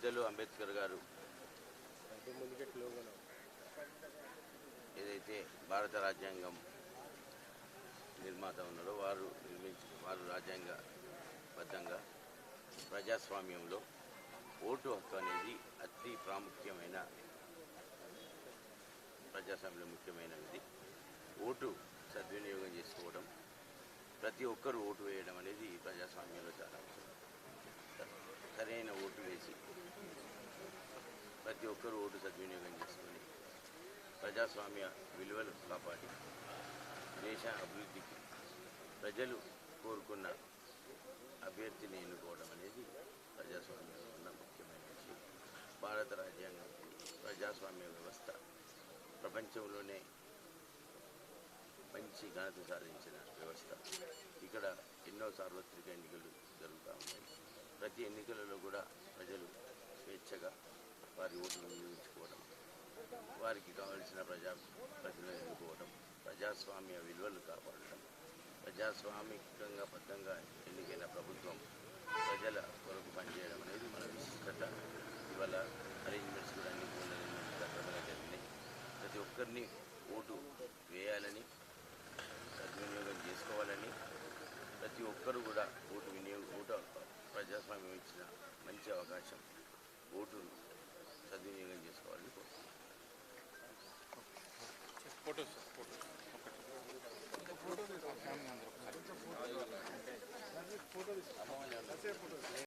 పెద్దలు అంబేద్కర్ గారు. ఏదైతే భారత రాజ్యాంగం నిర్మాత ఉన్నారో వారు నిర్మించి వారు రాజ్యాంగబద్ధంగా ప్రజాస్వామ్యంలో ఓటు హక్కు అనేది అతి ప్రాముఖ్యమైన ప్రజాస్వామ్యంలో ముఖ్యమైనది. ఓటు సద్వినియోగం చేసుకోవడం ప్రతి ఒక్కరు ఓటు వేయడం అనేది ఈ ప్రజాస్వామ్యంలో చాలా ముఖ్యం. ప్రతి ఒక్కరూ ఓటు సద్వినియోగం చేసుకొని ప్రజాస్వామ్య విలువలు కాపాడి దేశ అభివృద్ధికి ప్రజలు కోరుకున్న అభ్యర్థిని ఎన్నుకోవడం అనేది ప్రజాస్వామ్యంలో ఉన్న ముఖ్యమైన విషయం. భారత రాజ్యాంగం ప్రజాస్వామ్య వ్యవస్థ ప్రపంచంలోనే మంచి ఘనత సాధించిన వ్యవస్థ. ఇక్కడ ఎన్నో సార్వత్రిక ఎన్నికలు జరుగుతూ ఉన్నాయి. ప్రతి ఎన్నికలలో కూడా ప్రజలు స్వేచ్ఛగా వారి ఓటును వినియోగించుకోవడం వారికి కావలసిన ప్రజా ప్రతినిధులను ఎన్నుకోవడం ప్రజాస్వామ్య విలువలు కాపాడడం ప్రజాస్వామికంగా బద్ధంగా ఎన్నికైన ప్రభుత్వం ప్రజల కొరకు పనిచేయడం అనేది మన విశిష్టత. ఇవాళ అరేంజ్మెంట్స్ కూడా అన్ని పూర్ణ జరిగినాయి. ప్రతి ఒక్కరిని ఓటు వేయాలని సద్వినియోగం చేసుకోవాలని ప్రతి ఒక్కరు కూడా ఓటు వినియోగం ఓటు ప్రజాస్వామ్యం ఇచ్చిన మంచి అవకాశం ఫోటోస్ ఫోటో ఫోటో ఫ్యామిలీ అందరూ ఒకసారి